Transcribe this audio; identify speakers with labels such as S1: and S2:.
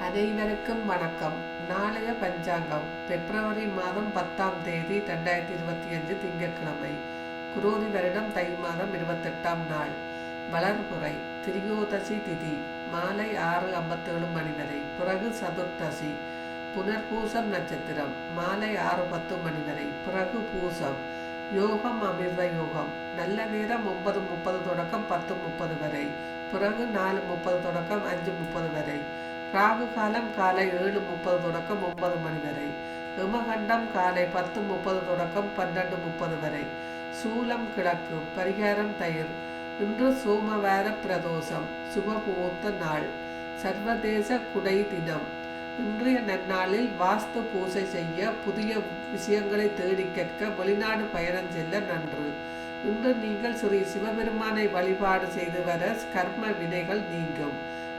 S1: அனைவருக்கும் வணக்கம். நாளைய பஞ்சாங்கம். பிப்ரவரி மாதம் பத்தாம் தேதி ரெண்டாயிரத்தி இருபத்தி அஞ்சு திங்கட்கிழமை. குரோதி வருடம் தை மாதம் இருபத்தெட்டாம் நாள். வளர்புரை திரியோதசி திதி மாலை ஆறு ஐம்பத்தேழு மணி வரை. பிறகு சதுர்த்தசி புனர்பூசம் நட்சத்திரம் மாலை ஆறு பத்து மணி வரை. பிறகு பூசம் யோகம் அமிர்த யோகம். நல்ல நேரம் ஒன்பது முப்பது தொடக்கம் பத்து முப்பது வரை. பிறகு நாலு முப்பது தொடக்கம் அஞ்சு ராகு காலம் காலை ஏழு முப்பது தொடக்கம் ஒன்பது மணி வரை. யமகண்டம் காலை பத்து முப்பது தொடக்கம் பன்னெண்டு முப்பது வரை. சூலம் கிழக்கு பரிகாரம் தயிர். இன்று சோமவார பிரதோஷம் சுபமுகூர்த்த நாள். சர்வதேச குடை தினம். இன்றைய நன்னாளில் வாஸ்து பூஜை செய்ய புதிய விஷயங்களை தேடி கேட்க வெளிநாடு பயணம் செல்ல நன்று. இன்று நீங்கள் ஸ்ரீ சிவபெருமானை வழிபாடு செய்து வர கர்ம வினைகள் நீங்கும்.